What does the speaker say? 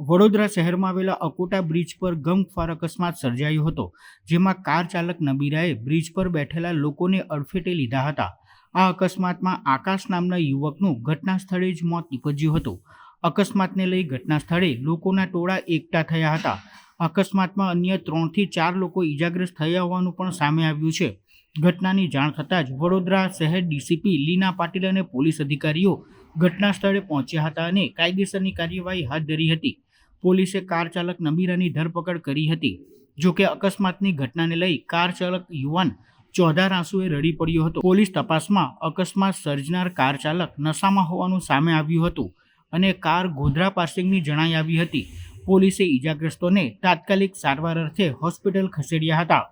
વડોદરા શહેરમાં આવેલા અકોટા બ્રિજ પર ગમખ્વાર અકસ્માત સર્જાયો હતો, જેમાં કાર ચાલક નબીરાએ બ્રિજ પર બેઠેલા લોકોને અડફેટે લીધા હતા. આ અકસ્માતમાં આકાશ નામના યુવકનું ઘટના સ્થળે જ મોત નીપજ્યું હતું. અકસ્માતને લઈ ઘટના સ્થળે લોકોના ટોળા એકઠા થયા હતા. અકસ્માતમાં અન્ય ત્રણથી ચાર લોકો ઈજાગ્રસ્ત થયા હોવાનું પણ સામે આવ્યું છે. ઘટનાની જાણ થતાં જ વડોદરા શહેર ડીસીપી લીના પાટીલ અને પોલીસ અધિકારીઓ ઘટના સ્થળે પહોંચ્યા હતા અને કાયદેસરની કાર્યવાહી હાથ ધરી હતી. પોલીસે કાર ચાલક નબીરાની ધરપકડ કરી હતી. જોકે અકસ્માતની ઘટનાને લઈ કાર ચાલક યુવાન ચોધાર આંસુએ રડી પડ્યો હતો. પોલીસ તપાસમાં અકસ્માત સર્જનાર કાર ચાલક નશામાં હોવાનું સામે આવ્યું હતું અને કાર ગોધરા પાસિંગની જણાઈ આવી હતી. પોલીસે ઈજાગ્રસ્તોને તાત્કાલિક સારવાર અર્થે હોસ્પિટલ ખસેડ્યા હતા.